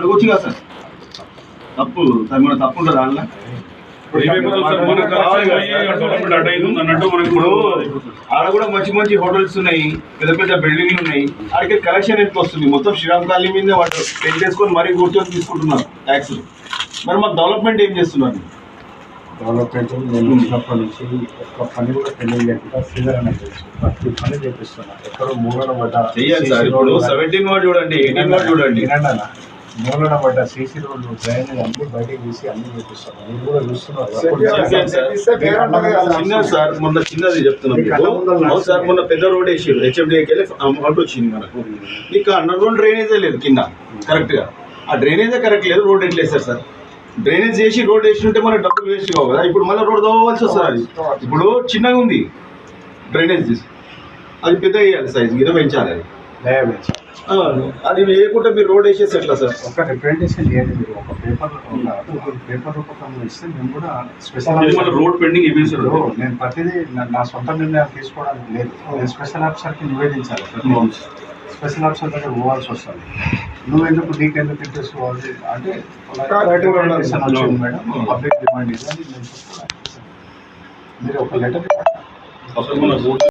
అడగొచ్చు కదా సార్. తప్పు సార్ మన తప్పు ఉంటుంది దానిలో ఇప్పుడు ఆడ కూడా మంచి మంచి హోటల్స్ ఉన్నాయి పెద్ద పెద్ద బిల్డింగ్లు ఉన్నాయి. ఆడికి కలెక్షన్ ఎంత వస్తుంది? మొత్తం శ్రీరామ్ కాలనీ మీద వాళ్ళు పెళ్ళి చేసుకొని మరీ కూర్చొని తీసుకుంటున్నారు ట్యాక్స్ మరి మాకు డెవలప్మెంట్ ఏం చేస్తున్నారు? డెవలప్మెంట్ నేను వచ్చినప్పటి నుంచి ఒక్క పని కూడా పెళ్ళి లేకుండా శ్రీధర్ అనే తెలుసు ప్రతి పని చేపిస్తున్నా ఎక్కడో మూలన పడ్డ చెయ్యాలి సార్. ఇప్పుడు సెవెంటీన్ వాడు చూడండి ఎయిటీన్ వాడు చూడండి. వినండి అన్న మూలన పడ్డ సీసీ రోడ్లు డ్రైనేజ్ అన్ని బయటకు తీసి అన్ని చేపిస్తాను మీరు కూడా చూస్తున్నారు. చెప్పాను సార్. మొన్న చిన్నది చెప్తున్నాం సార్ మొన్న పెద్ద రోడ్ వేసారు హెచ్ఎండికి వెళ్ళి అమౌంట్ వచ్చింది మనకు. నీకు అండర్ గ్రౌండ్ డ్రైనేజే లేదు కింద కరెక్ట్గా. ఆ డ్రైనేజే కరెక్ట్ లేదు రోడ్ ఎట్లా వేస్తారు సార్? డ్రైనేజ్ చేసి రోడ్ వేసి ఉంటే మనకు డబ్బులు వేస్ట్ కావు కదా. ఇప్పుడు మళ్ళీ రోడ్ తవ్వవలసి వస్తుంది అది. ఇప్పుడు చిన్నగా ఉంది డ్రైనేజ్ అది పెద్ద వేయాలి సైజ్ మీద పెంచాలి అది. అది వేయకుండా మీరు రోడ్ వేసేసి ఎట్లా సార్? ఒక రిప్రజెంటేషన్ చేయండి మీరు ఒక పేపర్ ఒక పేపర్ రూపకంలో ఇస్తే మేము కూడా స్పెషల్ రోడ్ పెండింగ్ ఇవ్వేసారు నేను ప్రతిదీ నా- నా సొంత నిర్ణయాలు తీసుకోవడానికి లేదు. నేను స్పెషల్ ఆఫీసర్కి నివేదించాలి. స్పెషల్ ఆఫీసర్ దగ్గర పోవాల్సి వస్తుంది. నువ్వు ఎందుకు నీకు ఎందుకు ఇంట్రెస్ట్ పోవాలి? అంటే మేడం. పబ్లిక్ డిమాండ్ ఇది అని నేను. మీరు ఒక లెటర్